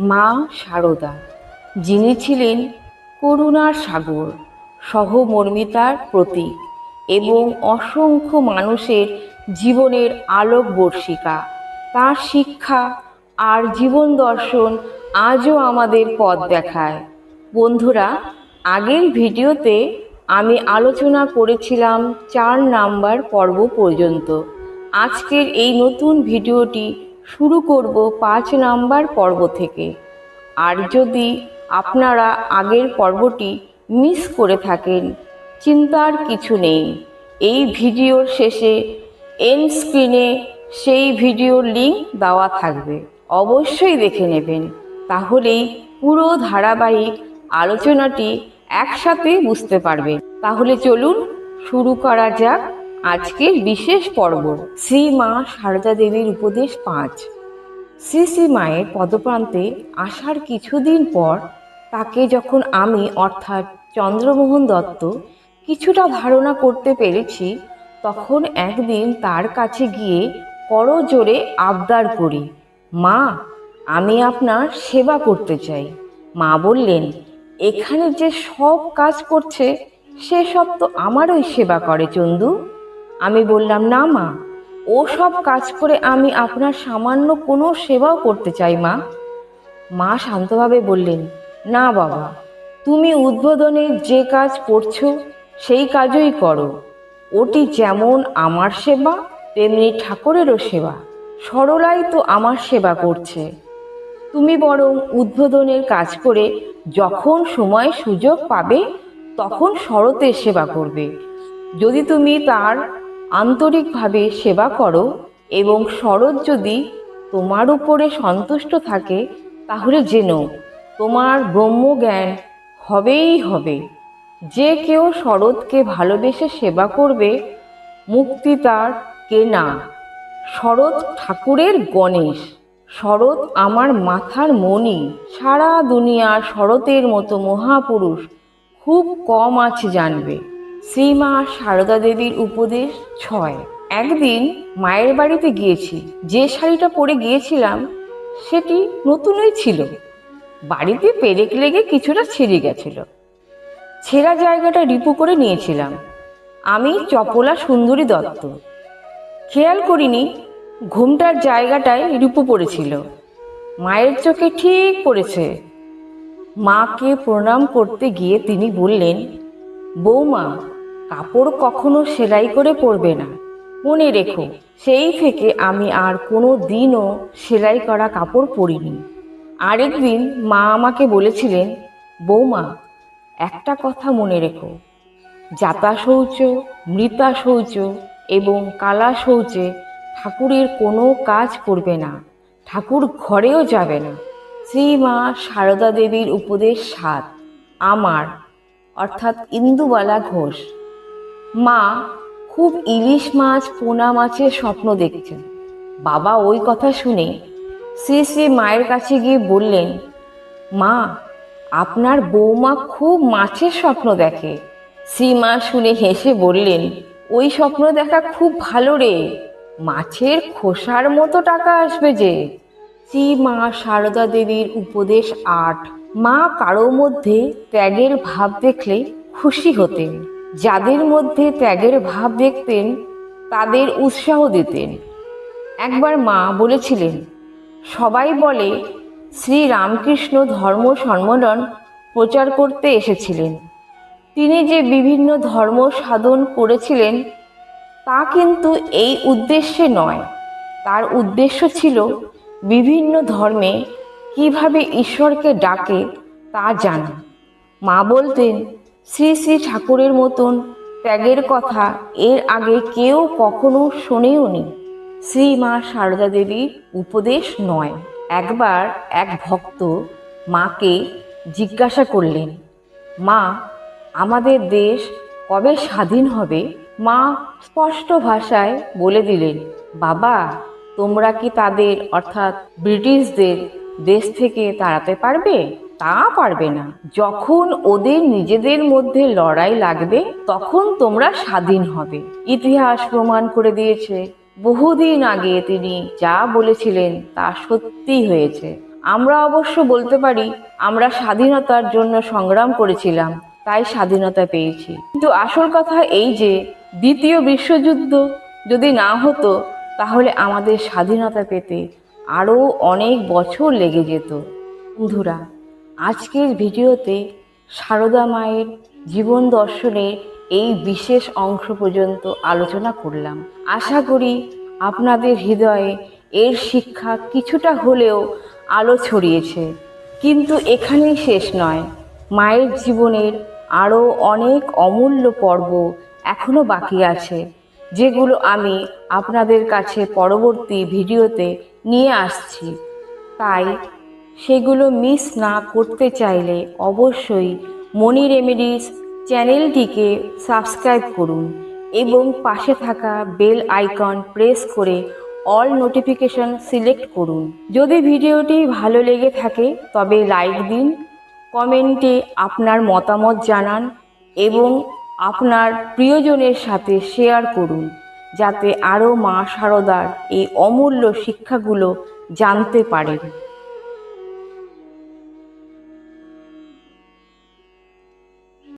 মা শারদা যিনি ছিলেন করুণার সাগর, সহমর্মিতার প্রতীক এবং অসংখ্য মানুষের জীবনের আলোক বর্ষিকা তার শিক্ষা আর জীবন দর্শন আজও আমাদের পথ দেখায়। বন্ধুরা, আগের ভিডিওতে আমি আলোচনা করেছিলাম চার নাম্বার পর্ব পর্যন্ত। আজকের এই নতুন ভিডিওটি শুরু করব পাঁচ নাম্বার পর্ব থেকে। আর যদি আপনারা আগের পর্বটি মিস করে থাকেন, চিন্তার কিছু নেই। এই ভিডিওর শেষে এন স্ক্রিনে সেই ভিডিওর লিঙ্ক দেওয়া থাকবে। অবশ্যই দেখে নেবেন। তাহলেই পুরো ধারাবাহিক আলোচনাটি একসাথে বুঝতে পারবেন। তাহলে চলুন শুরু করা যাক। আজকের বিশেষ পর্ব, শ্রী মা সারদা দেবীর উপদেশ পাঁচ। শ্রী শ্রী মায়ের পদপ্রান্তে আসার কিছুদিন পর তাকে যখন আমি, অর্থাৎ চন্দ্রমোহন দত্ত, কিছুটা ধারণা করতে পেরেছি, তখন একদিন তার কাছে গিয়ে করজোরে আবদার করি, মা, আমি আপনার সেবা করতে চাই। মা বললেন, এখানে যে সব কাজ করছে, সেসব তো আমারই সেবা করে চন্দু। আমি বললাম, না মা ও সব কাজ করে আমি আপনার সামান্য কোনো সেবাও করতে চাই মা। মা শান্তভাবে বললেন, না বাবা, তুমি উদ্বোধনের যে কাজ করছ, সেই কাজই করো। ওটি যেমন আমার সেবা, তেমনি ঠাকুরেরও সেবা। সরলাই তো আমার সেবা করছে। তুমি বরং উদ্বোধনের কাজ করে যখন সময় সুযোগ পাবে, তখন শরতের সেবা করবে। যদি তুমি তার আন্তরিকভাবে সেবা করো এবং শরৎ যদি তোমার উপরে সন্তুষ্ট থাকে, তাহলে জেনো তোমার ব্রহ্মজ্ঞান হবেই হবে। যে কেউ শরৎকে ভালোবেসে সেবা করবে, মুক্তি তার কেনা শরৎ ঠাকুরের গণেশ, শরৎ আমার মাথার মণি, সারা দুনিয়া শরতের মতো মহাপুরুষ খুব কম আছে জানবে। শ্রীমা সারদা দেবীর উপদেশ ছয়। একদিন মায়ের বাড়িতে গিয়েছি। যে শাড়িটা পরে গিয়েছিলাম, সেটি নতুনই ছিল। বাড়িতে পেরেক লেগে কিছুটা ছিঁড়ে গেছিল। ছেঁড়া জায়গাটা রিপু করে নিয়েছিলাম। আমি চপলা সুন্দরী দত্ত। খেয়াল করিনি, ঘুমটার জায়গাটায় রিপু পড়েছিল। মায়ের চোখে ঠিক পড়েছে। মাকে প্রণাম করতে গিয়ে তিনি বললেন, বৌমা কাপড় কখনো সেলাই করে পরবে না। মনে রেখো, সেই থেকে আমি আর কোনো দিনও সেলাই করা কাপড় পরিনি। আরেকদিন মা আমাকে বলেছিলেন, বৌমা, একটা কথা মনে রেখো। জাতা শৌচ, মৃতা শৌচ এবং কালা শৌচে ঠাকুরের কোনো কাজ করবে না। ঠাকুর ঘরেও যাবে না। শ্রী মা সারদা দেবীর উপদেশ সাত। আমার, অর্থাৎ ইন্দুবালা ঘোষ। মা খুব ইলিশ মাছ, পোনা মাছের স্বপ্ন দেখছেন। বাবা ওই কথা শুনে শ্রী শ্রী মায়ের কাছে গিয়ে বললেন, মা, আপনার বৌমা খুব মাছের স্বপ্ন দেখে। শ্রীমা শুনে হেসে বললেন, ওই স্বপ্ন দেখা খুব ভালো রে, মাছের খোসার মতো টাকা আসবে যে। শ্রী মা সারদা দেবীর উপদেশ আট, মা কারও মধ্যে ত্যাগের ভাব দেখলে খুশি হতেন। যাদের মধ্যে ত্যাগের ভাব দেখতেন, তাদের উৎসাহ দিতেন। একবার মা বলেছিলেন, সবাই বলে শ্রী রামকৃষ্ণ ধর্ম সম্মেলন প্রচার করতে এসেছিলেন। তিনি যে বিভিন্ন ধর্ম সাধন করেছিলেন, তা কিন্তু এই উদ্দেশ্যে নয়। তার উদ্দেশ্য ছিল বিভিন্ন ধর্মে কীভাবে ঈশ্বরকে ডাকে তা জানা। মা বলতেন শ্রী শ্রী ঠাকুরের মতন ত্যাগের কথা এর আগে কেউ কখনো শোনেওনি। শ্রী মা সারদা দেবীর উপদেশ নয়। একবার এক ভক্ত মাকে জিজ্ঞাসা করলেন, মা, আমাদের দেশ কবে স্বাধীন হবে? মা স্পষ্ট ভাষায় বলে দিলেন, বাবা, তোমরা কি তাদের, অর্থাৎ ব্রিটিশদের দেশ থেকে তাড়াতে পারবে? তা পারবে না। যখন ওদের নিজেদের মধ্যে লড়াই লাগবে, তখন তোমরা স্বাধীন হবে। ইতিহাস প্রমাণ করে দিয়েছে, বহুদিন আগে তিনি যা বলেছিলেন তা সত্যি হয়েছে। আমরা অবশ্য বলতে পারি, আমরা স্বাধীনতার জন্য সংগ্রাম করেছিলাম, তাই স্বাধীনতা পেয়েছি। কিন্তু আসল কথা এই যে, দ্বিতীয় বিশ্বযুদ্ধ যদি না হতো, তাহলে আমাদের স্বাধীনতা পেতে আরও অনেক বছর লেগে যেত। বন্ধুরা আজকের ভিডিওতে সারদা মায়ের জীবন দর্শনের এই বিশেষ অংশ পর্যন্ত আলোচনা করলাম। আশা করি আপনাদের হৃদয়ে এর শিক্ষা কিছুটা হলেও আলো ছড়িয়েছে। কিন্তু এখানেই শেষ নয়। মায়ের জীবনের আরও অনেক অমূল্য পর্ব এখনও বাকি আছে, যেগুলো আমি আপনাদের কাছে পরবর্তী ভিডিওতে নিয়ে আসছি। তাই সেগুলো মিস না করতে চাইলে অবশ্যই মনি রেমেডিস চ্যানেলটিকে সাবস্ক্রাইব করুন এবং পাশে থাকা বেল আইকন প্রেস করে অল নোটিফিকেশন সিলেক্ট করুন। যদি ভিডিওটি ভালো লেগে থাকে, তবে লাইক দিন কমেন্টে আপনার মতামত জানান এবং আপনার প্রিয়জনের সাথে শেয়ার করুন, যাতে আরও মা সারদার এই অমূল্য শিক্ষাগুলো জানতে পারেন।